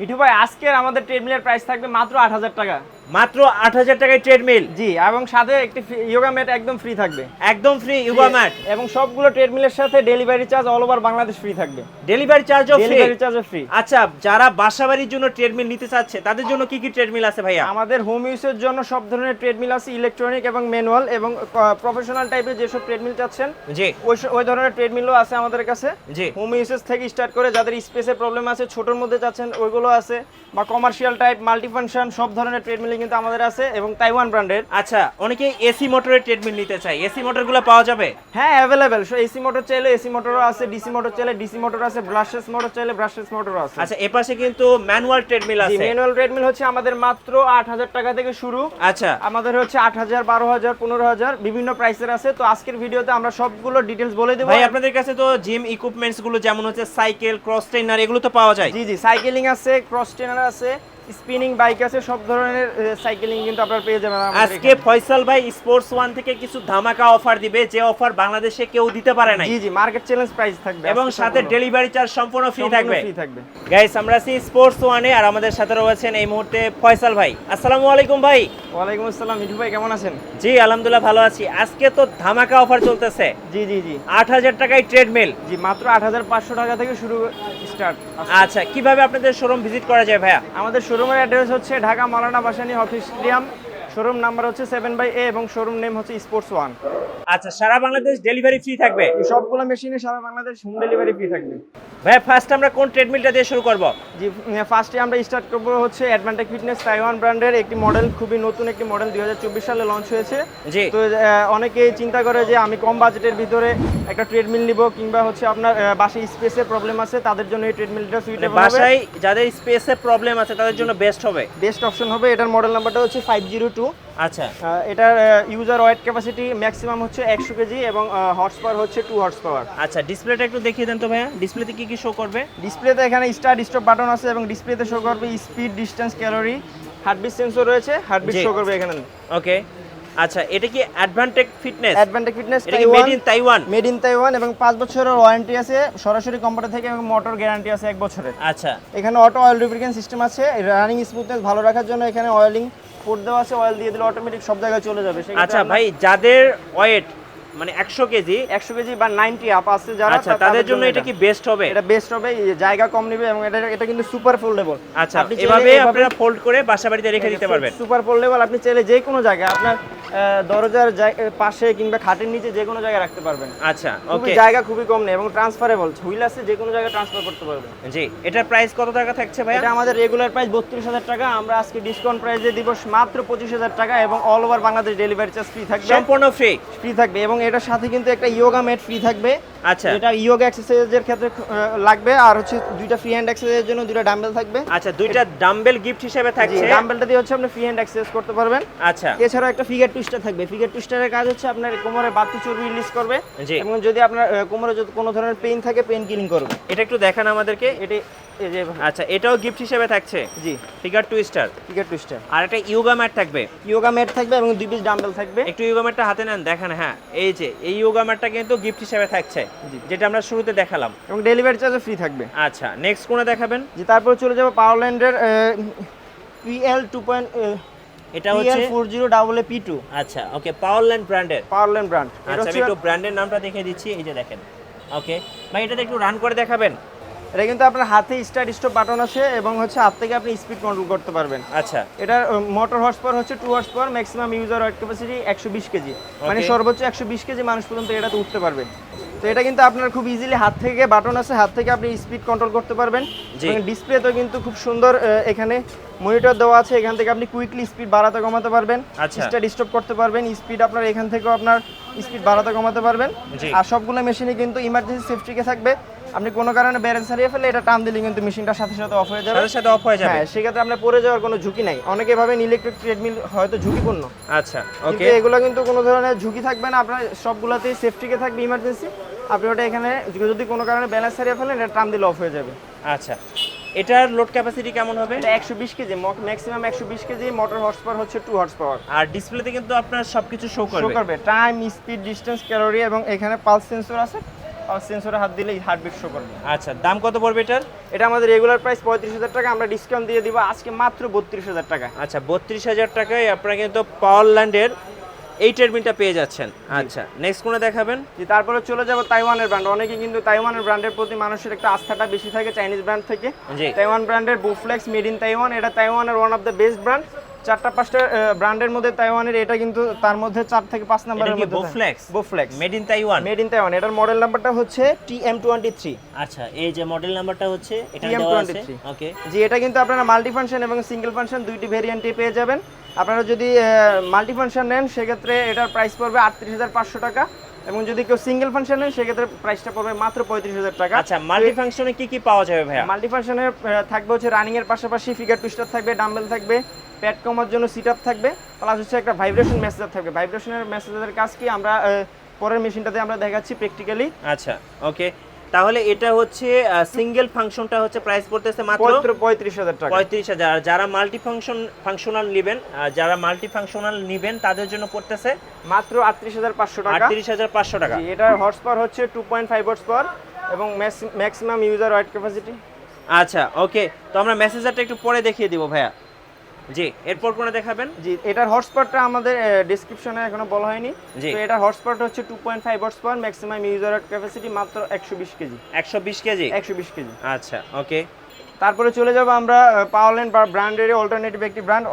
মিঠু ভাই আজকের আমাদের ট্রেডমিলের প্রাইস থাকবে মাত্র আট হাজার টাকা। মাত্র আট হাজার টাকায় ট্রেডমিল জি এবং সাথে একটি ইয়োগা ম্যাট একদম ফ্রি থাকবে। একদম ফ্রি ইয়োগা ম্যাট এবং সবগুলো ট্রেডমিলের সাথে delivery charge all over Bangladesh free থাকবে। ডেলিভারি চার্জও ফ্রি ডেলিভারি চার্জও ফ্রি আচ্ছা যারা বাসাবাড়ির জন্য ট্রেডমিল নিতে চাচ্ছে তাদের জন্য কি কি ট্রেডমিল আছে ভাইয়া? আমাদের হোম ইউজের জন্য সব ধরনের ট্রেডমিল আছে ইলেকট্রনিক এবং ম্যানুয়াল এবং প্রফেশনাল টাইপের যেসব ট্রেডমিল চাচ্ছেন জি। ওই ওই ধরনের ট্রেডমিলও আছে আমাদের কাছে। জি। হোম ইউসেজ থেকে স্টার্ট করে যাদের স্পেসের প্রবলেম আছে ছোটোর মধ্যে চাচ্ছেন ওইগুলো আছে বা কমার্শিয়াল টাইপ মাল্টিফাংশন সব ধরনের ট্রেডমিল কিন্তু আমাদের আছে এবং তাইওয়ান ব্র্যান্ডের আচ্ছা অনেকে এসি মোটরের ট্রেডমিল নিতে চায়। এসি মোটরগুলো পাওয়া যাবে? হ্যাঁ অ্যাভেলেবেল এসি মোটর চাইলে এসি মোটরও আছে ডিসি মোটর চাইলে ডিসি মোটর আছে ব্রাশেস মোটর চাইলে ব্রাশেস মোটরও আছে। আচ্ছা এপাশে কিন্তু ম্যানুয়াল ট্রেডমিল আছে। ম্যানুয়াল ট্রেডমিল হচ্ছে আমাদের মাত্র আট হাজার টাকা থেকে শুরু। আচ্ছা। আমাদের হচ্ছে আট হাজার বারো হাজার পনেরো হাজার বিভিন্ন প্রাইসের আছে। তো আজকের ভিডিওতে আমরা সবগুলো ডিটেলস বলে দেবো। ভাই আপনাদের কাছে তো জিম ইকুইপমেন্টসগুলো যেমন হচ্ছে সাইকেল ক্রস ট্রেনার এগুলো তো পাওয়া যায়। জি জি সাইকেলিং আছে ক্রস ট্রেনার আছে স্পিনিং বাইক আছে সব ধরনের সাইকেলিং কিন্তু আপনারা পেয়ে যাবেন আজকে ফয়সাল ভাই স্পোর্টস ওয়ান থেকে কিছু ধামাকা অফার দিবে যে অফার বাংলাদেশে কেউ দিতে পারে নাই। জি জি মার্কেট চ্যালেঞ্জ প্রাইস থাকবে এবং সাথে ডেলিভারি চার্জ সম্পূর্ণ ফ্রি থাকবে। free থাকবে। গাইস আমরা আছি স্পোর্টস ওয়ানে আর আমাদের সাথে রয়েছেন এই মুহূর্তে ফয়সাল ভাই। আসসালামু আলাইকুম ভাই। ওয়ালাইকুম আসসালাম মিঠু ভাই কেমন আছেন? জি আলহামদুলিল্লাহ ভালো আছি। আজকে তো ধামাকা অফার চলতেছে। জি জি জি। আট হাজার টাকায় ট্রেডমিল জি মাত্র আট হাজার পাঁচশো টাকা থেকে শুরু স্টার্ট আচ্ছা কীভাবে আপনাদের শোরুম ভিজিট করা যায় ভাইয়া? আমাদের শোরুমের অ্যাড্রেস হচ্ছে Dhaka Maulana Bhashani office stadium showroom number হচ্ছে সেভেন বাই এ এবং শোরুম নেম হচ্ছে স্পোর্টস ওয়ান আচ্ছা সারা বাংলাদেশ ডেলিভারি ফ্রি থাকবে? সবগুলো মেশিনে সারা বাংলাদেশ হোম ডেলিভারি ফ্রি থাকবে। ভাইয়া ফার্স্ট আমরা কোন ট্রেডমিলটা দিয়ে শুরু করব? জি ফার্স্টে আমরা স্টার্ট করব হচ্ছে অ্যাডভান্টেজ ফিটনেস তাইওয়ান ব্র্যান্ডের একটি মডেল খুবই নতুন একটি মডেল দুই হাজার চব্বিশ সালে লঞ্চ হয়েছে। জি। তো আহ, অনেকেই চিন্তা করে যে আমি কম বাজেটের ভিতরে একটা ট্রেডমিল নিব কিংবা হচ্ছে আপনার বাসায় স্পেসের প্রবলেম আছে তাদের জন্য এই ট্রেডমিলটা মানে সুইটেবল হবে। বাসায় যাদের স্পেসে প্রবলেম আছে তাদের জন্য বেস্ট হবে। বেস্ট অপশন হবে এটার মডেল নাম্বারটা হচ্ছে ফাইভ জিরো টু আচ্ছা। এটার ইউজার ওয়েট ক্যাপাসিটি ম্যাক্সিমাম হচ্ছে একশো কেজি এবং হর্স পাওয়ার হচ্ছে টু হর্স পাওয়ার আচ্ছা ডিসপ্লেটা একটু দেখিয়ে দেন তো ভাইয়া। ডিসপ্লেতে কি কি শো করবে? ডিসপ্লেতে এখানে স্টার্ট স্টপ বাটন আছে এবং ডিসপ্লেতে শো করবে speed distance calorie heartbeat sensor রয়েছে হার্টবিট শো করবে এখানে। ওকে আচ্ছা এটা কি অ্যাডভান্টেক ফিটনেস অ্যাডভান্টেজ ফিটনেস এটা made in Taiwan made in Taiwan এবং পাঁচ বছরের ওয়ারেন্টি আছে সরাসরি কোম্পানি থেকে এবং মোটর গ্যারান্টি আছে এক বছরের। আচ্ছা। এখানে অটো অয়েল লুব্রিকেন্ট সিস্টেম আছে রানিং স্মুথনেস ভালো রাখার জন্য এখানে অয়েলিং পোর্ট দেওয়া আছে অয়েল দিয়ে দিলে অটোমেটিক সব জায়গায় চলে যাবে। আচ্ছা ভাই যাদের ওয়েট মানে একশো কেজি একশো কেজি বা নাইনটি আপ আছে যারা আচ্ছা তাদের জন্য এটা কি বেস্ট হবে? এটা বেস্ট হবে জায়গা কম নেবে এবং এটা এটা কিন্তু সুপার ফোল্ডেবল আচ্ছা এভাবে আপনারা ফোল্ড করে বাসা বাড়িতে রেখে দিতে পারবেন। সুপার ফোল্ডেবল আপনি চাইলে যে কোনো জায়গায় আপনার দরজার পাশে কিংবা খাটের নিচে যে কোনো জায়গায় রাখতে পারবেন। আচ্ছা ওকে জায়গা খুবই কম নেই এবং ট্রান্সফারেবল হুইল আছে যে কোনো জায়গায় ট্রান্সফার করতে পারবেন। জি এটার প্রাইস কত টাকা থাকছে ভাই এটা আমাদের রেগুলার প্রাইস বত্রিশ হাজার টাকা। আমরা আজকে ডিসকাউন্ট প্রাইসে দিব মাত্র পঁচিশ হাজার টাকা এবং all over Bangladesh delivery charge free থাকবে। সম্পূর্ণ ফ্রি ফ্রি থাকবে এবং এটার সাথে কিন্তু একটা ইয়োগা ম্যাট ফ্রি থাকবে। আচ্ছা। এটা ইয়োগা এক্সারসাইজের ক্ষেত্রে লাগবে আর হচ্ছে দুইটা ফ্রি হ্যান্ড এক্সারসাইজের জন্য দুইটা ডাম্বেল থাকবে। আচ্ছা দুইটা ডাম্বেল গিফট হিসেবে থাকছে। ডাম্বেলটা দিয়ে হচ্ছে আপনি ফ্রি হ্যান্ড এক্সারসাইজ করতে পারবেন। আচ্ছা। এছাড়া একটা ফিগার টুইস্টার থাকবে। ফিগার টুইস্টারের কাজ হচ্ছে আপনার কোমরে বাড়তি চর্বি রিলিজ করবে। এবং যদি আপনার কোমরে যদি কোনো ধরনের পেইন থাকে পেইন কিলিং করবে। এটা একটু দেখান আমাদেরকে। এটি আচ্ছা এটাও গিফট হিসেবে থাকছে? জি। ফিগার টুইস্টার ফিগার টুইস্টার আর একটা ইয়োগা ম্যাট থাকবে? ইয়োগা ম্যাট থাকবে এবং দুই পিস ডাম্বেল থাকবে। একটু ইয়োগা ম্যাটটা হাতে নেন দেখেন হ্যাঁ। এই যে এই ইয়োগা ম্যাটটা কিন্তু গিফট হিসেবে থাকছে। যেটা আমরা শুরুতে দেখালাম। এবং ডেলিভারি চার্জও ফ্রি থাকবে। আচ্ছা নেক্সট কোনে দেখাবেন? যে তারপর চলে যাব পাওয়ারল্যান্ডের পিএল টু পয়েন্ট এটা হচ্ছে four zero double A P two আচ্ছা ওকে পাওয়ারল্যান্ড ব্র্যান্ডের পাওয়ারল্যান্ড ব্র্যান্ড আচ্ছা আমি একটু ব্র্যান্ডের নামটা দেখিয়ে দিচ্ছি এই যে দেখেন। ওকে ভাই এটাতে একটু রান করে দেখাবেন। এটা কিন্তু আপনার হাতে স্টার্ট স্টপ বাটন আছে এবং হচ্ছে হাত থেকে আপনি স্পিড কন্ট্রোল করতে পারবেন। আচ্ছা। এটার মোটর হর্স পাওয়ার হচ্ছে two horse power maximum user weight capacity একশো বিশ কেজি। মানে সর্বোচ্চ একশো বিশ কেজি মানুষ পর্যন্ত এটাতে উঠতে পারবে। তো এটা কিন্তু আপনার খুব ইজিলি হাত থেকে বাটন আছে হাত থেকে আপনি স্পিড কন্ট্রোল করতে পারবেন। ডিসপ্লে ডিসপ্লেতেও কিন্তু খুব সুন্দর এখানে মনিটর দেওয়া আছে এখান থেকে আপনি কুইকলি স্পিড বাড়াতে কমাতে পারবেন। আচ্ছা। স্টপ করতে পারবেন স্পিড আপনার এখান থেকেও আপনার স্পিড বাড়াতে কমাতে পারবেন। আর সবগুলো মেশিনে কিন্তু ইমার্জেন্সি সেফটিকে থাকবে। আপনি কোনো কারণে ব্যালেন্স হারিয়ে ফেলে এটা টান দিলে কিন্তু মেশিনটার সাথে সাথে অফ হয়ে যাবে। সাথে সাথে অফ হয়ে যাবে। হ্যাঁ সেক্ষেত্রে আপনার পড়ে যাওয়ার কোনো ঝুঁকি নাই। অনেকে ভাবেন ইলেকট্রিক ট্রেডমিল হয়তো ঝুঁকিপূর্ণ। আচ্ছা ওকে এগুলো কিন্তু কোনো ধরনের ঝুঁকি থাকবে না। আপনার সবগুলোতেই সেফটিকে থাকবে ইমার্জেন্সি আপনি ওটা এখানে যদি কোনো কারণে ব্যালেন্স হারিয়ে ফেলেন এটা টান দিলে অফ হয়ে যাবে। আচ্ছা। এটার লোড ক্যাপাসিটি কেমন হবে? এটা একশো বিশ কেজি ম্যাক্সিমাম একশো বিশ কেজি মোটর হর্স পাওয়ার হচ্ছে টু হর্স পাওয়ার আর ডিসপ্লেতে কিন্তু আপনার সবকিছু শো শো করবে করবে। টাইম স্পিড ডিস্টেন্স ক্যালোরি এবং এখানে পালস সেন্সর আছে। পালস সেন্সরে হাত দিলেই হার্টবিট শো করবে। আচ্ছা দাম কত পড়বে এটার? এটা আমাদের রেগুলার প্রাইস পঁয়ত্রিশ হাজার টাকা আমরা ডিসকাউন্ট দিয়ে দিব আজকে মাত্র বত্রিশ হাজার টাকা আচ্ছা বত্রিশ হাজার টাকায় আপনারা কিন্তু পাওয়ারল্যান্ডের এই ট্রেডমিলটা পেয়ে যাচ্ছেন। আচ্ছা নেক্সট কোনে দেখাবেন। যে তারপরে চলে যাব তাইওয়ানের ব্র্যান্ড অনেকে কিন্তু তাইওয়ানের ব্র্যান্ডের প্রতি মানুষের একটা আস্থাটা বেশি থাকে চাইনিজ ব্র্যান্ড থেকে। তাইওয়ান ব্র্যান্ডের বুফ্লেক্স মেড ইন তাইওয়ান এটা তাইওয়ানের one of the best brand চারটা পাঁচটা ব্র্যান্ডের মধ্যে তাইওয়ানের এটা কিন্তু তার মধ্যে চার থেকে পাঁচ নাম্বারের মধ্যে Bowflex? Bowflex made in Taiwan made in Taiwan এটার মডেল নাম্বারটা হচ্ছে টি এম টোয়েন্টি থ্রি আচ্ছা এই যে মডেল নাম্বারটা হচ্ছে এটা TM দেওয়া আছে? ওকে জি এটা কিন্তু আপনারা মাল্টি ফাংশন এবং সিঙ্গেল ফাংশন দুইটি ভেরিয়েন্টে পেয়ে যাবেন। আপনারা যদি মাল্টি ফাংশন নেন সেক্ষেত্রে এটার প্রাইস পড়বে আটত্রিশ হাজার পাঁচশো টাকা। এবং যদি কেউ সিঙ্গেল ফাংশন নেন সেক্ষেত্রে প্রাইসটা পড়বে মাত্র পঁয়ত্রিশ হাজার টাকা। আচ্ছা মাল্টি ফাংশনে কি কি পাওয়া যাবে ভাইয়া? মাল্টি ফাংশনে থাকবে হচ্ছে রানিং এর পাশাপাশি ফিগার টুইস্টার থাকবে ডাম্বেল থাকবে প্যাট কমার জন্য সিট আপ থাকবে প্লাস হচ্ছে একটা ভাইব্রেশন মেসেজার থাকবে। ভাইব্রেশনের মেসেজারের কাজ কি? আমরা পরের মেশিনটাতে আমরা দেখাচ্ছি প্র্যাকটিক্যালি আচ্ছা ওকে তাহলে এটা হচ্ছে সিঙ্গেল ফাংশনটা হচ্ছে প্রাইস পড়তেছে মাত্র পঁয়ত্রিশ হাজার টাকা। পঁয়ত্রিশ হাজার। আর যারা মাল্টি ফাংশন ফাংশনাল নেবেন যারা মাল্টি ফাংশনাল নেবেন তাদের জন্য পড়তেছে মাত্র আটত্রিশ হাজার পাঁচশো টাকা। আটত্রিশ হাজার পাঁচশো টাকা। এটা হর্স পাওয়ার হচ্ছে two point five horse power এবং ম্যাক্সিমাম ইউজার ওয়াইড ক্যাপাসিটি আচ্ছা ওকে তো আমরা মেসেজারটা একটু পরে দেখিয়ে দিব ভাইয়া। জি এরপর কোনে দেখাবেন? জি এটার হর্স পাওয়ারটা আমাদের ডিসক্রিপশনে এখনও বলা হয়নি। তো এটার হর্স পাওয়ারটা হচ্ছে two point five horse power maximum user capacity মাত্র একশো বিশ কেজি। একশো বিশ কেজি? একশো বিশ কেজি। আচ্ছা ওকে। তারপরে চলে যাব আমরা পাওয়ারল্যান্ড বা ব্র্যান্ডের অল্টারনেটিভ একটি ব্র্যান্ড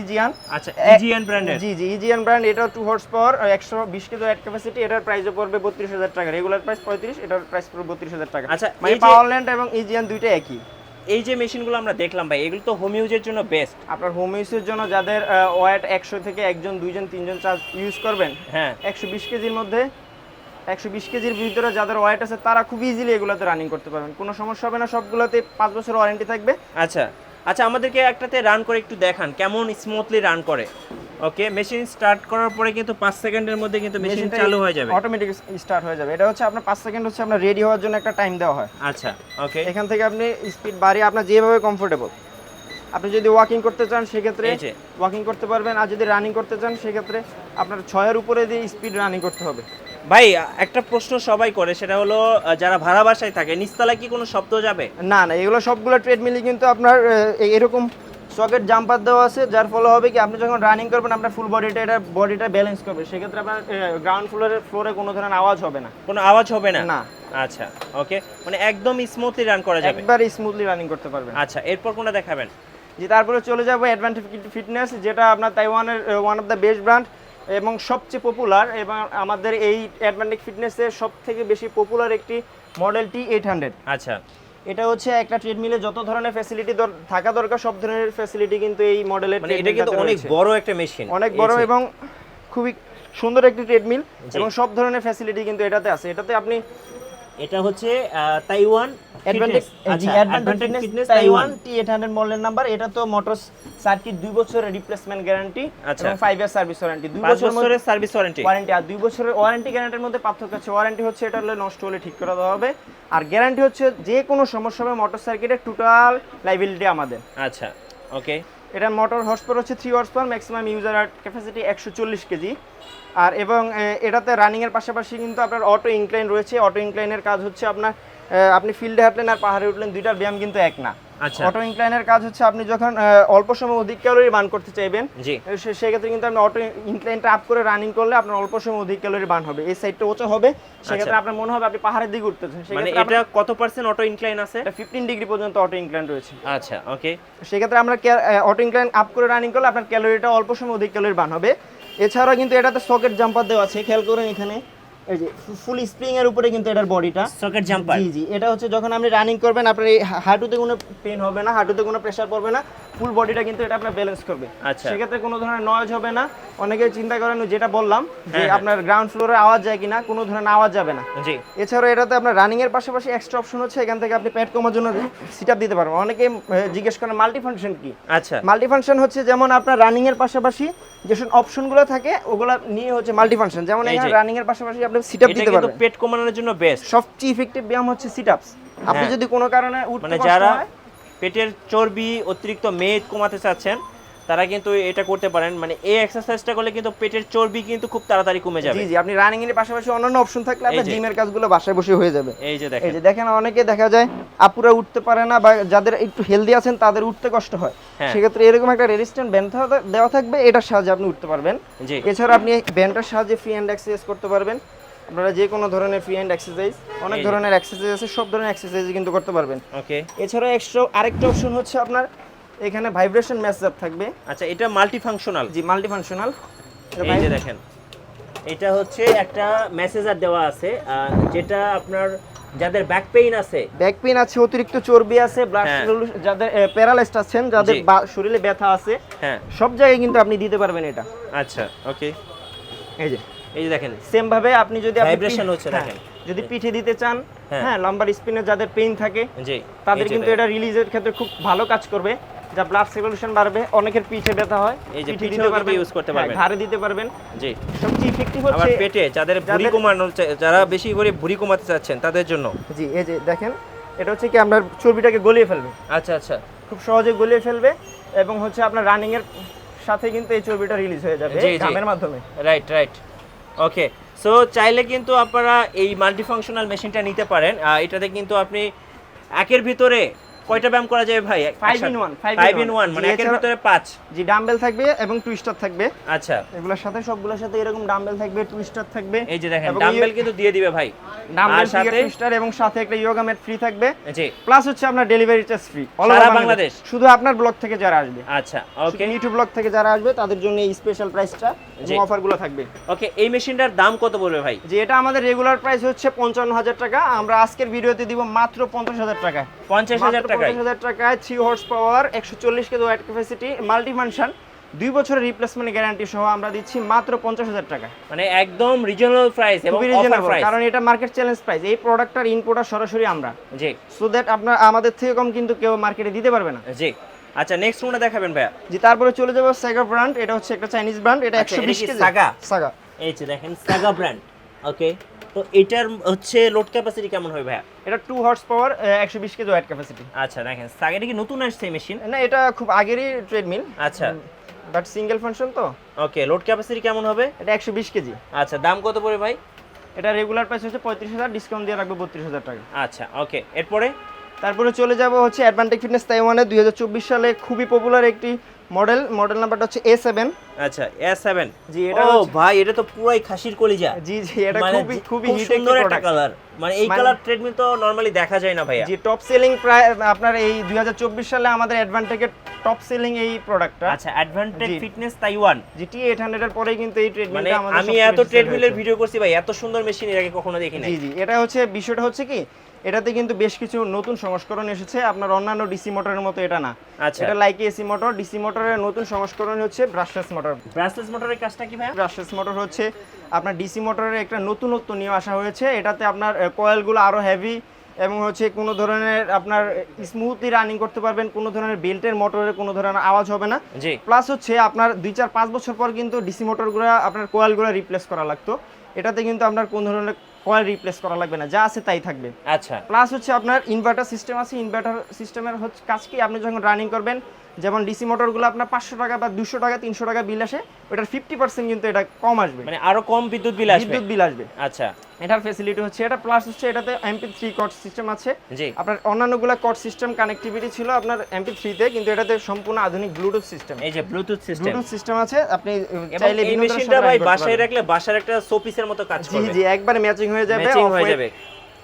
ইজিয়ান আচ্ছা ইজিএন ব্র্যান্ডের জি জি ইজিয়ান ব্র্যান্ড এটা টু হর্স পাওয়ার একশো বিশ কেজি অ্যাড ক্যাপাসিটি এটার প্রাইসও পড়বে বত্রিশ হাজার টাকা। রেগুলার প্রাইস পঁয়ত্রিশ এটার প্রাইস পড়বে বত্রিশ হাজার টাকা। আচ্ছা, মানে পাওয়ারল্যান্ড এবং ইজিয়ান দুইটা একই। এই যে মেশিনগুলো আমরা দেখলাম ভাই এগুলো তো হোম ইউজের জন্য বেস্ট আপনার হোম ইউজের জন্য যাদের ওয়েট একশো থেকে একজন দুইজন তিনজন চার্জ ইউজ করবেন হ্যাঁ। একশো বিশ কেজির মধ্যে একশো বিশ কেজির ভিতরে যাদের ওয়েট আছে তারা খুব ইজিলি এগুলোতে রানিং করতে পারবেন। কোনো সমস্যা হবে না সবগুলোতে পাঁচ বছর ওয়ারেন্টি থাকবে। আচ্ছা আচ্ছা আমাদেরকে একটাতে রান করে একটু দেখান কেমন স্মুথলি রান করে? ওকে মেশিন স্টার্ট করার পরে কিন্তু পাঁচ সেকেন্ডের মধ্যে কিন্তু মেশিন চালু হয়ে যাবে। অটোমেটিক স্টার্ট হয়ে যাবে। এটা হচ্ছে আপনার পাঁচ সেকেন্ড হচ্ছে আপনার রেডি হওয়ার জন্য একটা টাইম দেওয়া হয়। আচ্ছা ওকে এখান থেকে আপনি স্পিড বাড়িয়ে আপনার যেভাবে কমফোর্টেবল আপনি যদি ওয়াকিং করতে চান সেক্ষেত্রে ওয়াকিং করতে পারবেন আর যদি রানিং করতে চান সেক্ষেত্রে আপনার ছয়ের উপরে দিয়ে স্পিড রানিং করতে হবে। ভাই একটা প্রশ্ন সবাই করে সেটা হলো যারা ভাড়া বাসায় থাকে নিচতলায় কি কোনো শব্দ যাবে? না না এগুলো সবগুলো ট্রেডমিলই কিন্তু আপনার এরকম সকেট জাম্পার দেওয়া আছে যার ফলে হবে কি আপনি যখন রানিং করবেন আপনার ফুল বডিটা এটা বডিটা ব্যালেন্স করবে। সেক্ষেত্রে আপনার গ্রাউন্ড ফ্লোরের ফ্লোরে কোনো ধরনের আওয়াজ হবে না। কোনো আওয়াজ হবে না? না। আচ্ছা ওকে মানে একদম স্মুথলি রান করা যাবে। একবার স্মুথলি রানিং করতে পারবেন। আচ্ছা এরপর কোনটা দেখাবেন? যে তারপরে চলে যাব অ্যাডভান্টেজ ফিটনেস যেটা আপনার তাইওয়ানের one of the best brand এবং সবচেয়ে পপুলার এবং আমাদের এই অ্যাডভান্টেজ ফিটনেসের সব থেকে বেশি পপুলার একটি মডেল টি এইট হান্ড্রেড আচ্ছা। এটা হচ্ছে একটা ট্রেডমিলে যত ধরনের ফ্যাসিলিটি থাকা দরকার সব ধরনের ফ্যাসিলিটি কিন্তু এই মডেলের মানে এটা কিন্তু অনেক বড় একটা মেশিন অনেক বড় এবং খুবই সুন্দর একটি ট্রেডমিল এবং সব ধরনের ফ্যাসিলিটি কিন্তু এটাতে আছে। এটাতে আপনি এটা হচ্ছে Taiwan fitness Taiwan T eight hundred মডেলের নাম্বার এটা তো সার্কিট দুই বছরের রিপ্লেসমেন্ট গ্যারান্টি আচ্ছা। এবং ফাইভ ইয়ার সার্ভিস ওয়ারেন্টি দুই বছরের সার্ভিস ওয়ারেন্টি ওয়ারেন্টি আর দুই বছরের ওয়ারেন্টি গ্যারান্টির মধ্যে পার্থক্য হচ্ছে ওয়ারেন্টি হচ্ছে এটা হলে নষ্ট হলে ঠিক করে দেওয়া হবে। আর গ্যারান্টি হচ্ছে যে কোনো সমস্যা হবে মোটর সার্কিটের টোটাল লাইবিলিটি আমাদের। আচ্ছা ওকে এটার মোটর হর্স পাওয়ার হচ্ছে three horse power maximum user capacity একশো চল্লিশ কেজি। আর এবং এটাতে রানিংয়ের পাশাপাশি কিন্তু আপনার অটো ইনক্লাইন রয়েছে। অটো ইনক্লাইনের কাজ হচ্ছে আপনার আপনি ফিল্ডে হাঁটলেন আর পাহাড়ে উঠলেন, দুইটার ব্যায়াম কিন্তু এক না। অটো ইনক্লাইনের কাজ হচ্ছে আপনি যখন অল্প সময় অধিক ক্যালোরি বার্ন করতে চাইবেন জি। সেক্ষেত্রে কিন্তু আপনি অটো ইনক্লাইনটা আপ করে রানিং করলে আপনার অল্প সময় অধিক ক্যালোরি বার্ন হবে। এই সাইডটা উঁচু হবে সেক্ষেত্রে আপনার মনে হবে আপনি পাহাড়ের দিকে উঠতেছেন আচ্ছা। মানে এটা কত পার্সেন্ট অটো ইনক্লাইন আছে? এটা ফিফটিন ডিগ্রি পর্যন্ত অটো ইনক্লাইন রয়েছে। আচ্ছা ওকে সেক্ষেত্রে আমরা অটো ইনক্লাইন আপ করে রানিং করলে আপনার ক্যালোরিটা অল্প সময় অধিক ক্যালোরি বার্ন হবে। এছাড়া কিন্তু এটাতে সকেট জাম্পার দেওয়া আছে খেয়াল করেন এখানে। এই যে ফুল স্প্রিং এর উপরে কিন্তু এটার বডিটা সকেট জাম্পার জি জি এটা হচ্ছে যখন আপনি রানিং করবেন আপনার এই হাঁটুতে কোনো পেন হবে না হাঁটুতে কোনো প্রেশার পড়বে না ফুল বডিটা কিন্তু এটা আপনার ব্যালেন্স করবে। আচ্ছা। সেক্ষেত্রে কোনো ধরনের নয়েজ হবে না। অনেকে চিন্তা করেন যেটা বললাম যে হ্যাঁ, হ্যাঁ। আপনার গ্রাউন্ড ফ্লোরে আওয়াজ যায় কিনা কোনো ধরনের আওয়াজ যাবে না। জি। এছাড়াও এটাতে আপনার রানিং এর পাশাপাশি এক্সট্রা অপশন হচ্ছে এখান থেকে আপনি প্যাড কমার জন্য সিট আপ দিতে পারবেন। অনেকে জিজ্ঞেস করেন মাল্টি ফাংশন কি? আচ্ছা। মাল্টি ফাংশন হচ্ছে যেমন আপনার রানিং এর পাশাপাশি যেসব অপশনগুলো থাকে ওগুলো নিয়ে হচ্ছে মাল্টি ফাংশন যেমন এখানে রানিং এর পাশাপাশি আপনি সিট আপ দিতে কিন্তু পারবেন। পেট কমানোর জন্য বেস্ট সবচেয়ে ইফেক্টিভ ব্যায়াম হচ্ছে সিট আপস আপনি হ্যাঁ। যদি কোনো কারণে উঠতে মানে যারা পেটের চর্বি অতিরিক্ত মেদ কমাতে চাচ্ছেন তারা কিন্তু এটা করতে পারেন। মানে এই এক্সারসাইজটা করলে কিন্তু পেটের চর্বি কিন্তু খুব তাড়াতাড়ি কমে যাবে। জি জি আপনি রানিং এর পাশাপাশি অন্যান্য অপশন থাকলে আপনার জিমের কাজগুলো বাসায় বসে হয়ে যাবে। এই যে এই দেখেন। যে দেখেন অনেকে দেখা যায় আপুরা উঠতে পারে না বা যাদের একটু হেলদি আছেন তাদের উঠতে কষ্ট হয়। হ্যাঁ। সেক্ষেত্রে এরকম একটা রেজিস্ট্যান্ট ব্যান্ড দেওয়া থাকবে এটার সাহায্যে আপনি উঠতে পারবেন। এছাড়া আপনি ব্যান্ডটার সাহায্যে ফ্রি হ্যান্ড এক্সারসাইজ করতে পারবেন। আপনারা যে কোনো ধরনের ফ্রি হ্যান্ড এক্সারসাইজ অনেক ধরনের এক্সারসাইজ আছে সব ধরনের এক্সারসাইজ কিন্তু করতে পারবেন। ওকে এছাড়া এক্সট্রা আরেকটা অপশন হচ্ছে আপনার এখানে ভাইব্রেশন ম্যাসআপ থাকবে। আচ্ছা এটা মাল্টি ফাংশনাল জি মাল্টি ফাংশনাল এই যে দেখেন এটা হচ্ছে একটা মেসেজার দেওয়া আছে যেটা আপনার যাদের ব্যাক পেইন আছে। ব্যাক পেইন আছে অতিরিক্ত চর্বি আছে ব্লাড হ্যাঁ। যাদের প্যারালাইজড আছেন যাদের শরীরে ব্যথা আছে হ্যাঁ। সব জায়গায় কিন্তু আপনি দিতে পারবেন এটা। আচ্ছা ওকে এই যে। এই যে দেখেন সেম ভাবে আপনি যদি আপনি Vibration হচ্ছে হ্যাঁ, দেখেন। যদি পিঠে দিতে চান হ্যাঁ। হ্যাঁ লাম্বার স্পিনে যাদের পেইন থাকে জি তাদের কিন্তু এটা রিলিজের ক্ষেত্রে খুব ভালো কাজ করবে যা ব্লাড সার্কুলেশন বাড়বে অনেকের পিঠে ব্যথা হয় এই যে পিঠে দিতে পারবেন use করতে হ্যাঁ, পারবেন। ঘাড়ে দিতে পারবেন জি সবচেয়ে ইফেক্টিভ আবার হচ্ছে পেটে যাদের ভুঁড়ি যাদের- কমানো যারা বেশি করে ভুঁড়ি কমাতে চাচ্ছেন তাদের জন্য জি এই যে দেখেন এটা হচ্ছে কি আপনার চর্বিটাকে গলিয়ে ফেলবে আচ্ছা আচ্ছা খুব সহজে গলিয়ে ফেলবে এবং হচ্ছে আপনার রানিং এর সাথে কিন্তু এই চর্বিটা রিলিজ হয়ে যাবে। ঘামের মাধ্যমে রাইট রাইট ওকে সো চাইলে কিন্তু আপনারা এই মাল্টিফাংশনাল মেশিনটা নিতে পারেন। এটাতে কিন্তু আপনি একের ভিতরে কয়টা ব্যায়াম করা যাবে ভাই? Five in one, five in five in one। One মানে একের ভিতরে পাঁচ। জি ডাম্বেল থাকবে এবং টুইস্টার থাকবে। আচ্ছা। এগুলোর সাথে সবগুলোর সাথে এরকম ডাম্বেল থাকবে টুইস্টার থাকবে। এই যে দেখেন ডাম্বেল কিন্তু দিয়ে দিবে ভাই। ডাম্বেল সাথে টুইস্টার এবং সাথে একটা ইয়োগা ম্যাট ফ্রি থাকবে। জি প্লাস হচ্ছে আপনার ডেলিভারি চার্জ ফ্রি সারা বাংলাদেশ? শুধু আপনার ব্লগ থেকে যারা আসবে। আচ্ছা ওকে ইউটিউব ব্লগ থেকে যারা আসবে তাদের জন্য এই স্পেশাল প্রাইসটা। এবং অফারগুলো থাকবে। ওকে এই মেশিনটার দাম কত বলবে ভাই? যে এটা আমাদের রেগুলার প্রাইস হচ্ছে পঞ্চান্ন হাজার টাকা। আমরা আজকের ভিডিওতে দিব মাত্র পঞ্চাশ হাজার টাকায় পঞ্চাশ হাজার টাকায়? পঞ্চাশ হাজার টাকায় থ্রি হর্স পাওয়ার একশো চল্লিশ কেজি ওয়াট ক্যাপাসিটি মাল্টি দুই বছরের রিপ্লেসমেন্ট গ্যারান্টি সহ আমরা দিচ্ছি মাত্র পঞ্চাশ হাজার টাকা মানে একদম রিজনাল প্রাইস এবং খুবই অফার রিজনেবল প্রাইস কারণ এটা মার্কেট চ্যালেঞ্জ প্রাইস এই প্রোডাক্টটার ইনপুটটা সরাসরি আমরা। জি। সো দ্যাট আপনার আমাদের থেকে কম কিন্তু কেউ মার্কেটে দিতে পারবে না। জি। আচ্ছা নেক্সট কোনটা দেখাবেন ভাইয়া। যে তারপরে চলে যাব সাগা ব্র্যান্ড এটা হচ্ছে একটা চাইনিজ ব্র্যান্ড এটা আচ্ছা, একশো এটা বিশ কি কেজি। সাগা? সাগা এই যে দেখেন সাগা ব্র্যান্ড ওকে তো এটার হচ্ছে লোড ক্যাপাসিটি কেমন হবে ভাইয়া? এটা টু হর্স পাওয়ার একশো বিশ কেজি ওয়াট ক্যাপাসিটি আচ্ছা দেখেন সাগেটা কি নতুন আসছে মেশিন না এটা খুব আগেরই ট্রেডমিল আচ্ছা। বাট সিঙ্গেল ফাংশন তো। ওকে লোড ক্যাপাসিটি কেমন হবে? এটা একশো বিশ কেজি। আচ্ছা দাম কত পড়ে ভাই? এটা রেগুলার প্রাইস হচ্ছে পঁয়ত্রিশ হাজার ডিসকাউন্ট দিয়ে রাখব বত্রিশ হাজার টাকা। আচ্ছা ওকে এরপরে? তারপরে চলে যাব হচ্ছে অ্যাডভান্টেজ ফিটনেস তাইওয়ানের দুই হাজার চব্বিশ সালে খুবই পপুলার একটি মডেল মডেল নাম্বারটা হচ্ছে এ সেভেন আচ্ছা এস সেভেন জি, এটা ও ভাই এটা তো পুরাই খাসির কলিজা। জি জি এটা মানে খুবই খুবই হিট সুন্দর একটা কালার মানে এই মানে- কালার ট্রেডমিল তো নরমালি দেখা যায় না ভাইয়া। জি টপ সেলিং প্রায় আপনার এই দুই হাজার চব্বিশ সালে আমাদের অ্যাডভান্টেজের টপ সেলিং এই প্রোডাক্টটা আচ্ছা অ্যাডভান্টেজ। ফিটনেস তাইওয়ান জি টি এইট হান্ড্রেড এর পরেই কিন্তু এই মানে ট্রেডমিলটা আমাদের আমি এত ট্রেডমিলের ভিডিও করছি ভাই এত সুন্দর মেশিন এর আগে কখনো দেখিনি। জি জি এটা হচ্ছে বিষয়টা হচ্ছে কি এটাতে কিন্তু বেশ কিছু নতুন সংস্করণ এসেছে। আপনার অন্যান্য ডিসি মোটরের মতো এটা না। আচ্ছা। এটা লাইক এসি মোটর ডিসি মোটরের নতুন সংস্করণ হচ্ছে ব্রাশলেস মোটর ব্রাসলেস মোটরের কাজটা কি ভাই ব্রাশলেস মোটর হচ্ছে আপনার ডিসি মোটরের একটা নতুনত্ব নিয়ে আসা হয়েছে। এটাতে আপনার কয়েলগুলো আরও হেভি এবং হচ্ছে কোনো ধরনের আপনার স্মুথলি রানিং করতে পারবেন কোনো ধরনের বেল্টের মোটরের কোনো ধরনের আওয়াজ হবে না। প্লাস হচ্ছে আপনার দুই চার পাঁচ বছর পর কিন্তু ডিসি মোটরগুলো আপনার কোয়েলগুলো রিপ্লেস করা লাগতো। এটাতে কিন্তু আপনার কোন ধরনের কয়েল রিপ্লেস করা লাগবে না যা আছে তাই থাকবে। আচ্ছা। প্লাস হচ্ছে আপনার ইনভার্টার সিস্টেম আছে ইনভার্টার সিস্টেমের হচ্ছে কাজ কি? আপনি যখন রানিং করবেন যেমন ডিসি মোটরগুলো আপনার পাঁচশো টাকা বা দুশো টাকা তিনশো টাকা বিল আসে ওটার ফিফটি পার্সেন্ট কিন্তু এটা কম আসবে। মানে আরও কম বিদ্যুৎ বিল আসবে? বিদ্যুৎ বিল আসবে। আচ্ছা। এটার ফেসিলিটি হচ্ছে এটা প্লাস হচ্ছে এটাতে এমপি থ্রি কট সিস্টেম আছে। আপনার অন্যান্যগুলো কট সিস্টেম কানেক্টিভিটি ছিল আপনার এমপি থ্রিতে কিন্তু এটাতে সম্পূর্ণ আধুনিক ব্লুটুথ সিস্টেম এই যে ব্লুটুথ সিস্টেম ব্লুটুথ সিস্টেম আছে আপনি চাইলে এই মেশিনটা ভাই বাসায় রাখলে বাসার একটা শোপিসের মতো কাজ করবে। জি একবার ম্যাচিং হয়ে যাবে ম্যাচিং হয়ে যাবে।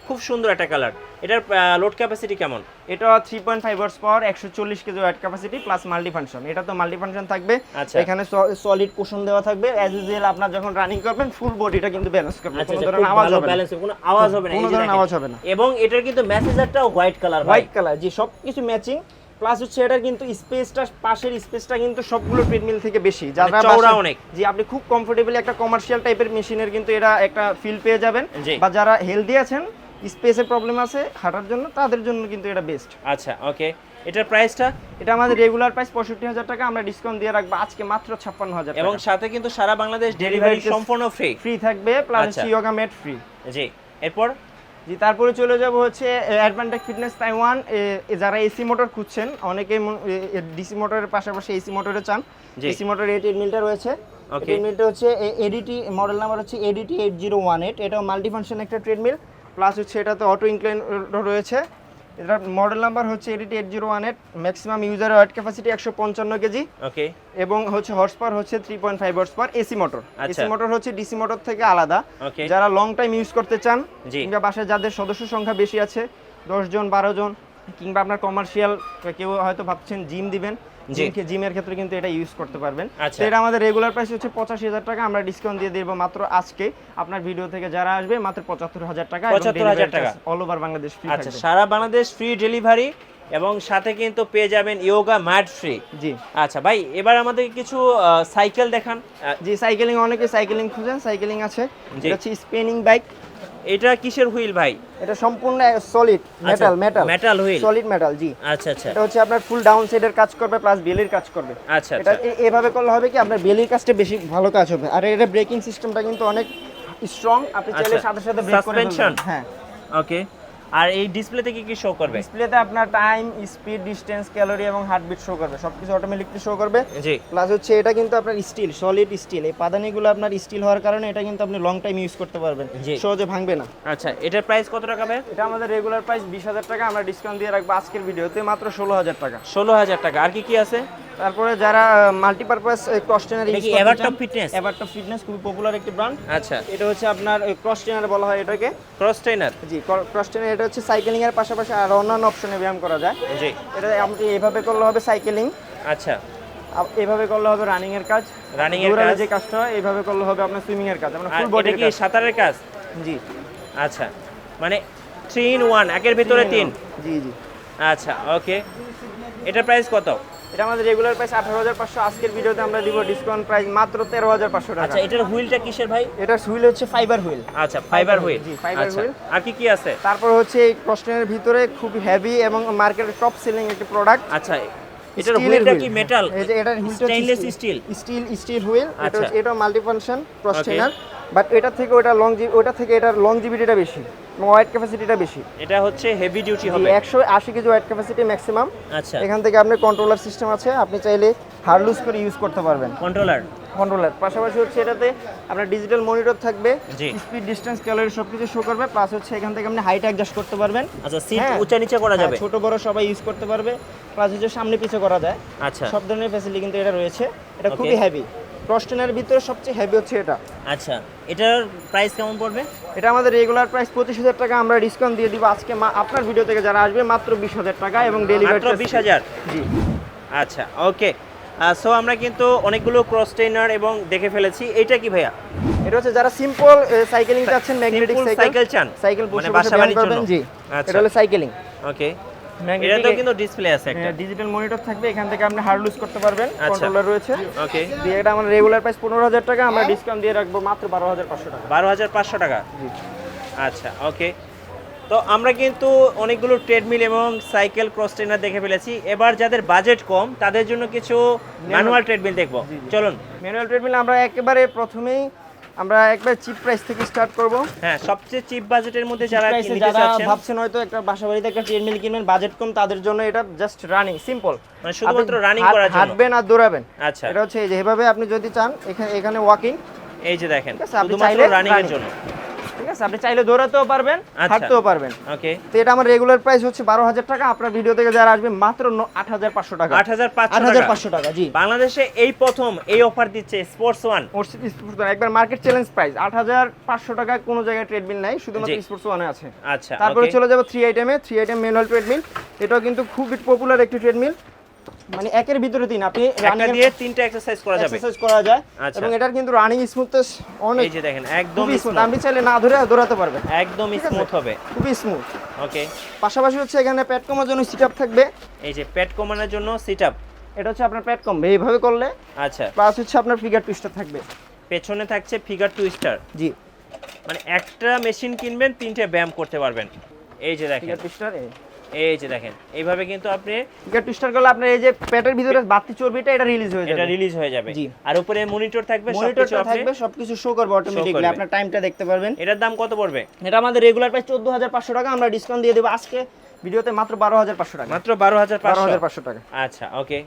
খুব সুন্দর একটা কালার এটার লোড ক্যাপাসিটি কেমন? এটা three point five horse power একশো চল্লিশ KG weight capacity plus multi function এটা তো মাল্টি ফাংশন থাকবে। আচ্ছা। এখানে সলিড কুশন দেওয়া থাকবে। অ্যাজ ইউজুয়াল আপনার যখন রানিং করবেন ফুল বডিটা কিন্তু ব্যালেন্স করবে আচ্ছা কোনো আচ্ছা, ধরনের আওয়াজ হবে না। কোনো আওয়াজ হবে না কোনো ধরনের আওয়াজ হবে না। এবং এটার কিন্তু মেসেজারটাও হোয়াইট কালার হোয়াইট কালার জি সব কিছু ম্যাচিং প্লাস হচ্ছে এটার কিন্তু স্পেসটা পাশের স্পেসটা কিন্তু সবগুলো ট্রেডমিল থেকে বেশি। যারা মানে চওড়া অনেক। জি আপনি খুব কমফোর্টেবলি একটা কমার্শিয়াল টাইপের মেশিনের কিন্তু এটা একটা ফিল পেয়ে যাবেন। বা যারা হেলদি আছেন স্পেসের প্রবলেম আছে হাঁটার জন্য তাদের জন্য কিন্তু এটা বেস্ট আচ্ছা ওকে এটার প্রাইসটা এটা আমাদের রেগুলার প্রাইস পঁয়ষট্টি হাজার টাকা আমরা ডিসকাউন্ট দিয়ে রাখব আজকে মাত্র ছাপ্পান্ন হাজার এবং সাথে কিন্তু সারা বাংলাদেশ ডেলিভারি সম্পূর্ণ ফ্রি ফ্রি থাকবে প্লাস। ইয়োগা মেট ফ্রি জি এরপর? জি তারপরে চলে যাব হচ্ছে অ্যাডভান্টেজ ফিটনেস তাইওয়ান যারা এসি মোটর খুঁজছেন অনেকে ডিসি মোটরের পাশাপাশি এসি মোটরে চান। এসি মোটর এইট ট্রেডমিলটা রয়েছে Okay. ট্রেডমিলটা হচ্ছে এডিটি মডেল নাম্বার হচ্ছে ADT eight zero one eight এটা মাল্টিফাংশন একটা ট্রেডমিল প্লাস হচ্ছে এটা তো অটো ইনক্লাইন রয়েছে এটার মডেল নাম্বার হচ্ছে ADT eight zero one eight maximum user weight capacity একশো পঞ্চান্ন কেজি। ওকে এবং হচ্ছে হর্স পাওয়ার হচ্ছে three point five horse power AC motor. AC motor হচ্ছে ডিসি মোটর থেকে আলাদা। যারা লং টাইম ইউজ করতে চান কিংবা বাসায় যাদের সদস্য সংখ্যা বেশি আছে দশজন বারো জন কিংবা আপনার কমার্শিয়াল কেউ হয়তো ভাবছেন জিম দিবেন জি। জিমের ক্ষেত্রে কিন্তু এটা ইউজ করতে পারবেন আচ্ছা। তো এটা আমাদের রেগুলার প্রাইস হচ্ছে পঁচাশি হাজার টাকা আমরা ডিসকাউন্ট দিয়ে দেবো মাত্র আজকে আপনার ভিডিও থেকে যারা আসবে মাত্র পঁচাত্তর হাজার টাকা 75,000 টাকা। অল ওভার বাংলাদেশ ফ্রি আচ্ছা সারা বাংলাদেশ ফ্রি ডেলিভারি এবং সাথে কিন্তু পেয়ে যাবেন ইয়োগা ম্যাট ফ্রি জি আচ্ছা ভাই এবার আমাদের কিছু সাইকেল দেখান জি সাইকেলিং অনেকে সাইকেলিং খুঁজেন সাইকেলিং আছে। এটা হচ্ছে স্পেনিং বাইক এটা কিসের হুইল ভাই? এটা সম্পূর্ণ solid metal metal metal wheel. Solid metal জি। আচ্ছা আচ্ছা। এটা হচ্ছে আপনার ফুল ডাউন সাইডের কাজ করবে প্লাস বেলির কাজ করবে। আচ্ছা এটা আচ্ছা। এভাবে করলে হবে কি আপনার বেলির কাজটা বেশি ভালো কাজ হবে। আর এটা ব্রেকিং সিস্টেমটা কিন্তু অনেক স্ট্রং আপনি চাইলে আচ্ছা। সাথে সাথে ব্রেক করে? হ্যাঁ। ওকে আর এই ডিসপ্লেতে কি কি শো করবে? ডিসপ্লেতে আপনার টাইম স্পিড ডিসটেন্স ক্যালোরি এবং হার্টবিট শো করবে। সবকিছু অটোমেটিকলি শো করবে। জি। প্লাস হচ্ছে এটা কিন্তু আপনার স্টিল সলিড স্টিল এই পাদানিগুলো আপনার স্টিল হওয়ার কারণে এটা কিন্তু আপনি লং টাইম ইউজ করতে পারবেন। সহজে ভাঙবে না। আচ্ছা এটার প্রাইস কত টাকা ভাই? এটা আমাদের রেগুলার প্রাইস বিশ হাজার টাকা আমরা ডিসকাউন্ট দিয়ে রাখব আজকের ভিডিওতে মাত্র ষোলো হাজার টাকা। ষোলো হাজার টাকা। আর কি কি আছে? তারপরে যারা multipurpose cross trainer use Evertop চান এভারটপ ফিটনেস খুবই পপুলার একটি ব্র্যান্ড আচ্ছা। এটা হচ্ছে আপনার ক্রস ট্রেনার বলা হয় এটাকে। ক্রস ট্রেনার জি ক্রস ট্রেনার এটা হচ্ছে সাইকেলিং এর পাশাপাশি আর অন্যান্য অপশনে ব্যায়াম করা যায়। জি। এটা আপনি এভাবে করলে হবে সাইকেলিং আচ্ছা। এভাবে করলে হবে রানিং এর কাজ। Running এর কাজ। যে কাজটা হয় এভাবে করলে হবে আপনার সুইমিং এর কাজ মানে ফুল বডির কি সাঁতারের কাজ? জি। আচ্ছা। মানে থ্রি ইন ওয়ান একের ভিতরে তিন। জি জি। আচ্ছা ওকে এটার প্রাইস কত? এটা আমাদের রেগুলার প্রাইস আঠারো হাজার পাঁচশো। আজকের ভিডিওতে আমরা দিব ডিসকাউন্ট প্রাইস মাত্র তেরো হাজার পাঁচশো টাকা। আচ্ছা এটার হুইলটা কিসের ভাই? এটা হুইল হচ্ছে ফাইবার হুইল। আচ্ছা ফাইবার হুইল। জি, fiber আচ্ছা wheel। আর কি কি আছে? তারপর হচ্ছে এই ক্রসটেনের ভিতরে খুব হেভি এবং মার্কেটের টপ সেলিং একটি প্রোডাক্ট আচ্ছা এটার হুইলটা কি মেটাল যে হুইলটা stainless steel steel steel wheel. এটা। এটা মাল্টিফাংশন ক্রসটেনার বাট এটা থেকে ওটা লং ওটা থেকে এটার লং জিবিটিটা বেশি এবং ওয়েট ক্যাপাসিটিটা বেশি। এটা হচ্ছে হেভি ডিউটি হবে। একশো আশি কেজি ওয়েট ক্যাপাসিটি ম্যাক্সিমাম আচ্ছা। এখান থেকে আপনার কন্ট্রোলার সিস্টেম আছে আপনি চাইলে হার্ড লুজ করে ইউজ করতে পারবেন। কন্ট্রোলার কন্ট্রোলার পাশাপাশি হচ্ছে এটাতে আপনার ডিজিটাল মনিটর থাকবে স্পিড ডিসটেন্স ক্যালোরি সব কিছু শো করবে প্লাস হচ্ছে এখান থেকে আপনি হাইট অ্যাডজাস্ট করতে পারবেন। আচ্ছা সিট হ্যাঁ। উঁচা নিচে করা যাবে? হ্যাঁ, ছোট বড় সবাই ইউজ করতে পারবে প্লাস হচ্ছে সামনে পিছে করা যায়। আচ্ছা। সব ধরনের ফ্যাসিলিটি কিন্তু এটা রয়েছে। এটা খুবই হেভি ক্রসটেনের ভিতরে সবচেয়ে হেভি হচ্ছে এটা। আচ্ছা এটার প্রাইস কেমন পড়বে? এটা আমাদের রেগুলার প্রাইস পঁচিশ হাজার টাকা আমরা ডিসকাউন্ট দিয়ে দিব আজকে আপনার ভিডিও থেকে যারা আসবে মাত্র বিশ হাজার টাকা এবং ডেলিভারি বিশ হাজার? জি। আচ্ছা ওকে সো আমরা কিন্তু অনেকগুলো ক্রস ট্রেনার এবং দেখে ফেলেছি। এটা কি ভাইয়া? এটা হচ্ছে যারা সিম্পল সাইকেলিং চাচ্ছেন ম্যাগনেটিক সাইকেল চান? সাইকেল মানে বসে বাসা বসে ব্যায়াম করবেন জি। আচ্ছা। এটা হলো সাইকেলিং ওকে এটাতেও কিন্তু ডিসপ্লে আছে একটা। ডিজিটাল মনিটর থাকবে এখান থেকে আপনি হার্ড লুজ করতে পারবেন আচ্ছা। কন্ট্রোলার রয়েছে। ওকে দিয়ে এটা আমরা রেগুলার প্রাইস পনেরো হাজার টাকা আমরা ডিসকাউন্ট দিয়ে রাখব মাত্র বারো হাজার পাঁচশো টাকা। বারো হাজার পাঁচশো টাকা? আচ্ছা ওকে তো আমরা কিন্তু অনেকগুলো ট্রেডমিল এবং সাইকেল ক্রস ট্রেনার দেখে ফেলেছি। এবার যাদের বাজেট কম তাদের জন্য কিছু ম্যানুয়াল ট্রেডমিল দেখব। চলুন। ম্যানুয়াল ট্রেডমিল আমরা একেবারে প্রথমেই আমরা একবার চিপ প্রাইস থেকে স্টার্ট করব। হ্যাঁ সবচেয়ে চিপ বাজেটের মধ্যে যারা কিনতে চাচ্ছেন ভাবছেন হয়তো একটা বাসাবাড়িতে একটা ট্রেডমিল কিনবেন বাজেট কম তাদের জন্য এটা জাস্ট রানিং সিম্পল মানে শুধুমাত্র রানিং করার জন্য। হাঁটবেন আর দৌড়াবেন। আচ্ছা। এটা হচ্ছে এই যে এভাবে আপনি যদি চান এখানে এখানে ওয়াকিং এই যে দেখেন শুধুমাত্র রানিং এর জন্য। আছে? আপনি চাইলে দৌড়াতেও পারবেন আচ্ছা। হাঁটতেও পারবেন। ওকে তো এটা আমার রেগুলার প্রাইস হচ্ছে বারো হাজার টাকা। আপনার ভিডিও থেকে যারা আসবে মাত্র আট হাজার পাঁচশো টাকা। আট হাজার আট হাজার পাঁচশো টাকা জি। বাংলাদেশে এই প্রথম এই অফার দিচ্ছে স্পোর্টস ওয়ান স্পোর্টস ওয়ান একবার মার্কেট চ্যালেঞ্জ প্রাইস আট হাজার পাঁচশো টাকায় কোনো জায়গায় ট্রেডমিল নাই শুধুমাত্র স্পোর্টস ওয়ানে আছে। আচ্ছা তারপরে চলে যাব থ্রি আইটেমে থ্রি আইটেম ম্যানুয়াল ট্রেডমিল এটাও কিন্তু খুবই পপুলার একটি ট্রেডমিল মানে একের ভিতরে তিন। আপনি একটা রানিং দিয়ে তিনটা এক্সারসাইজ করা যাবে। এক্সারসাইজ করা যায়। আচ্ছা। এবং এটার কিন্তু রানিং স্মুথনেস অনেক এই যে দেখেন একদম স্মুথ আপনি চাইলে না ধরে দৌড়াতে পারবেন। একদম স্মুথ হবে। খুবই স্মুথ ওকে পাশাপাশি হচ্ছে এখানে প্যাট কমার জন্য সিট আপ থাকবে। এই যে পেট কমানোর জন্য সিট আপ এটা হচ্ছে আপনার প্যাট কমবে এইভাবে করলে আচ্ছা। প্লাস হচ্ছে আপনার ফিগার টুইস্টার থাকবে। পেছনে থাকছে ফিগার টুইস্টার জি। মানে একটা মেশিন কিনবেন তিনটে ব্যায়াম করতে পারবেন। এই যে দেখেন। ফিগার টুইস্টার এই যে দেখেন এইভাবে কিন্তু আপনি গিয়ার টুইস্টার করলে আপনার এই যে পেটের ভিতরে বাতি চর্বিটা এটা রিলিজ হয়ে যাবে। এটা রিলিজ হয়ে যাবে। আর উপরে মনিটর থাকবে আপনি থাকবে সবকিছু শো করবে অটোমেটিক্যালি। আপনার টাইমটা দেখতে পারবেন। এটার দাম কত পড়বে? এটা আমাদের রেগুলার প্রাইস চোদ্দ হাজার পাঁচশো টাকা আমরা ডিসকাউন্ট দিয়ে দেবো আজকে। ভিডিওতে মাত্র বারো হাজার পাঁচশো টাকা। মাত্র বারো হাজার বারো হাজার পাঁচশো পাঁচশো টাকা। আচ্ছা ওকে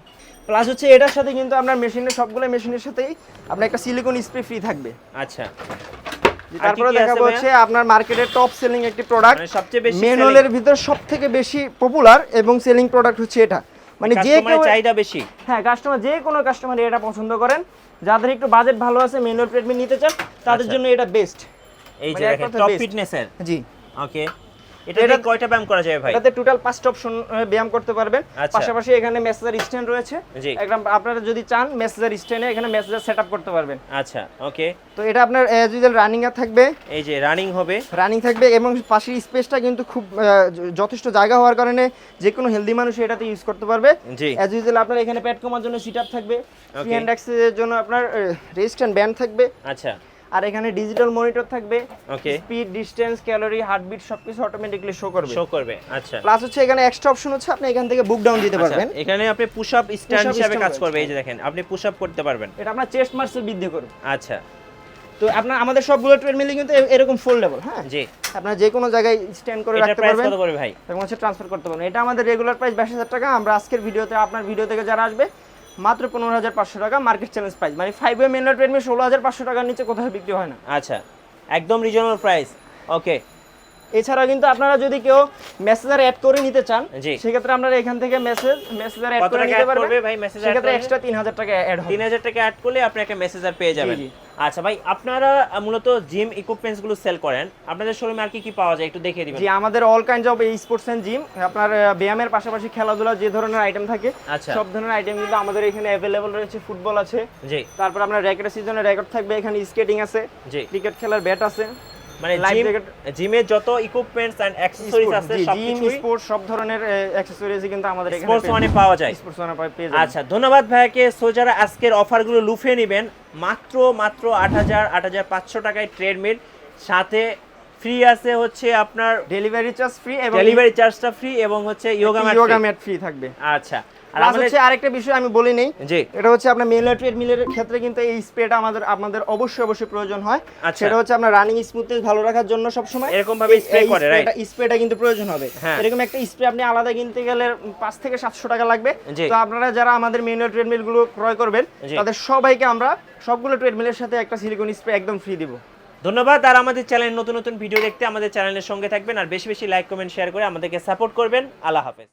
প্লাস হচ্ছে এটার সাথে কিন্তু আপনার মেশিনের সবগুলো মেশিনের সাথেই আপনার একটা সিলিকন স্প্রে ফ্রি থাকবে। আচ্ছা। তারপরে দেখাবো হচ্ছে আপনার মার্কেটে টপ সেলিং একটি প্রোডাক্ট মানে সবচেয়ে বেশি ম্যানুয়ালের ভিতর সব থেকে বেশি পপুলার এবং সেলিং প্রোডাক্ট হচ্ছে এটা। মানে যে কেউ চাহিদা বেশি? হ্যাঁ কাস্টমার যে কোনো কাস্টমার এটা পছন্দ করেন। যাদের একটু বাজেট ভালো আছে ম্যানুয়াল ট্রিটমেন্ট নিতে চান তাদের আচ্ছা। জন্য এটা বেস্ট এই যে মানে দেখেন টপ। ফিটনেসের জি। ওকে এটা এটা- কয়টা ব্যায়াম করা যাবে ভাই? এটাতে টোটাল পাঁচটা অপশন ব্যায়াম করতে পারবেন। আচ্ছা। পাশাপাশি এখানে মেসেজার স্ট্যান্ড রয়েছে। একদম আপনারা যদি চান মেসেজার স্ট্যান্ডে এখানে মেসেজার সেটআপ করতে পারবেন। আচ্ছা ওকে তো এটা আপনার ইউজুয়াল রানিং এ থাকবে এই যে রানিং হবে। রানিং থাকবে এবং পাশের স্পেসটা কিন্তু খুব যথেষ্ট জায়গা হওয়ার কারণে যে কোনো হেলদি মানুষ এটাতে ইউজ করতে পারবে। অ্যাজ ইউজুয়াল আপনার এখানে প্যাড কমার জন্য সিট আপ থাকবে ফ্রি হ্যান্ড অ্যাক্সেসের জন্য আপনার রেস্ট অ্যান্ড ব্যান্ড থাকবে। আচ্ছা। আর এখানে ডিজিটাল মনিটর থাকবে okay speed distance calorie heartbeat সবকিছু অটোমেটিক্যালি শো করবে। শো করবে আচ্ছা। প্লাস হচ্ছে এখানে এক্সট্রা অপশন হচ্ছে আপনি এখান থেকে বুক ডাউন দিতে আচ্ছা, পারবেন। এখানে আপনি পুশ আপ স্ট্যান্ড হিসাবে কাজ করবে এই যে দেখেন আপনি পুশ আপ করতে পারবেন। এটা আপনার চেস্ট মাসেল বৃদ্ধি করবে। আচ্ছা। তো আপনার আমাদের সবগুলো ট্রেডমিলই কিন্তু এরকম ফোল্ডেবল হ্যাঁ? জি। আপনার যে কোনো জায়গায় স্ট্যান্ড করে রাখতে প্রাইস পারবেন। কত পড়বে ভাই? এবং হচ্ছে ট্রান্সফার করতে পারবেন। এটা আমাদের রেগুলার প্রাইস বাইশ হাজার টাকা। আমরা আজকের ভিডিওতে আপনার ভিডিও থেকে যারা আসবে মাত্র পনেরো হাজার পাঁচশো টাকা মার্কেট চ্যালেঞ্জ প্রাইস মানে ফাইভ ওয়ে এন্ড্রয়েড রেডমি ষোলো হাজার পাঁচশো টাকার নিচে কোথাও বিক্রি হয় না। আচ্ছা একদম রিজনেবল প্রাইস ওকে এছাড়া কিন্তু আপনারা যদি কেউ মেসেজার অ্যাড করে নিতে চান। সেক্ষেত্রে আপনারা এখান থেকে মেসেজ মেসেজার অ্যাড করে নিতে পারবেন। ভাই মেসেজ সেক্ষেত্রে এক্সট্রা তিন হাজার টাকা অ্যাড হবে। তিন হাজার টাকা অ্যাড করলে আপনি একটা মেসেজার পেয়ে যাবেন। আচ্ছা ভাই আপনারা মূলত জিম ইকুইপমেন্টসগুলো সেল করেন। আপনাদের শোরুমে আর কি কি পাওয়া যায় একটু দেখিয়ে দিবেন। জি আমাদের অল কাইন্ড অফ এই স্পোর্টস এন্ড জিম আপনার ব্যায়ামের পাশাপাশি খেলাধুলা যে ধরনের আইটেম থাকে আচ্ছা। সব ধরনের আইটেম কিন্তু আমাদের এখানে অ্যাভেলেবল রয়েছে ফুটবল আছে। জি। তারপর আপনার র্যাকেটের সিজনে র্যাকেট থাকবে এখানে স্কেটিং আছে জি। ক্রিকেট খেলার ব্যাট আছে। মানে জিম জিমের যত ইকুইপমেন্টস এন্ড অ্যাকসেসরিজ আছে জিম সবকিছুই স্পোর্টস সব ধরনের অ্যাকসেসরিজ কিন্তু আমাদের এখানে স্পোর্টস মানে পাওয়া যায়। স্পোর্টস ওয়ানে পেয়ে যাবেন আচ্ছা ধন্যবাদ ভাইয়াকে সো যারা আজকের অফারগুলো লুফে নেবেন মাত্র মাত্র আট হাজার আট হাজার পাঁচশো টাকায় ট্রেডমিল সাথে ফ্রি আছে হচ্ছে আপনার ডেলিভারি চার্জ ফ্রি এবং ডেলিভারি চার্জটা ফ্রি এবং হচ্ছে ইয়োগা ম্যাট ফ্রি থাকবে। আচ্ছা। প্লাস হচ্ছে আরেকটা বিষয় আমি বলি নেই। এটা হচ্ছে আপনার মেল মিলের ক্ষেত্রে কিন্তু এই স্প্রেটা আমাদের আমাদের অবশ্যই অবশ্যই প্রয়োজন হয়। আচ্ছা। সেটা হচ্ছে আপনার রানিং স্মুথনেস ভালো রাখার জন্য সব সময় এরকম ভাবে spray করে, right? স্প্রেটা কিন্তু প্রয়োজন হবে। হ্যাঁ। এরকম একটা স্প্রে আপনি আলাদা কিনতে গেলে পাঁচ থেকে সাতশো টাকা লাগবে। তো আপনারা যারা আমাদের ট্রেডমিলগুলো ক্রয় করবেন তাদের সবাইকে আমরা সবগুলো ট্রেডমিলের সাথে একটা সিলিকন স্প্রে একদম ফ্রি দিব। ধন্যবাদ। আর আমাদের চ্যানেল নতুন নতুন ভিডিও দেখতে আমাদের চ্যানেলের সঙ্গে থাকবেন। আর বেশি বেশি লাইক কমেন্ট শেয়ার করে আমাদেরকে সাপোর্ট করবেন। আল্লাহ হাফেজ।